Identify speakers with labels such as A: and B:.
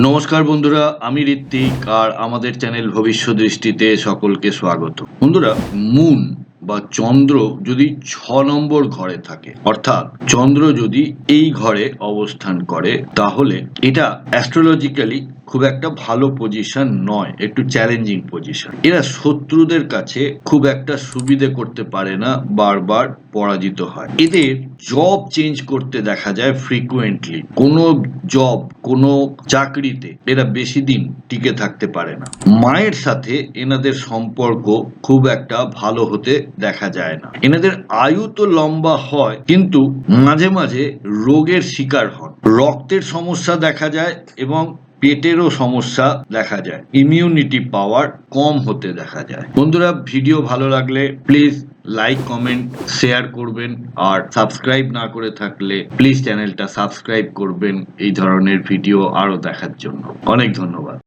A: নমস্কার বন্ধুরা, আমি ঋত্বিক আর আমাদের চ্যানেল ভবিষ্য দৃষ্টিতে সকলকে স্বাগত। বন্ধুরা, মুন বা চন্দ্র যদি ছ নম্বর ঘরে থাকে, অর্থাৎ চন্দ্র যদি এই ঘরে অবস্থান করে, তাহলে এটা অ্যাস্ট্রোলজিক্যালি খুব একটা ভালো পজিশন নয়, একটু চ্যালেঞ্জিং পজিশন এরা শত্রুদের কাছে খুব একটা সুবিধে করতে পারে না, বারবার পরাজিত হয়। এদের জব চেঞ্জ করতে দেখা যায় ফ্রিকুয়েন্টলি কোনো জব কোনো চাকরিতে এরা বেশি দিন টিকে থাকতে পারে না। মায়ের সাথে এনাদের সম্পর্ক খুব একটা ভালো হতে দেখা যায় না। এনাদের আয়ু তো লম্বা হয়, কিন্তু মাঝে মাঝে রোগের শিকার হন। রক্তের সমস্যা দেখা যায় এবং পেটেরও সমস্যা দেখা যায়। ইমিউনিটি পাওয়ার কম হতে দেখা যায়। বন্ধুরা ভিডিও ভালো লাগলে প্লিজ লাইক কমেন্ট শেয়ার করবেন আর সাবস্ক্রাইব না করে থাকলে প্লিজ চ্যানেলটা সাবস্ক্রাইব করবেন এই ধরনের ভিডিও আরও দেখার জন্য। অনেক ধন্যবাদ।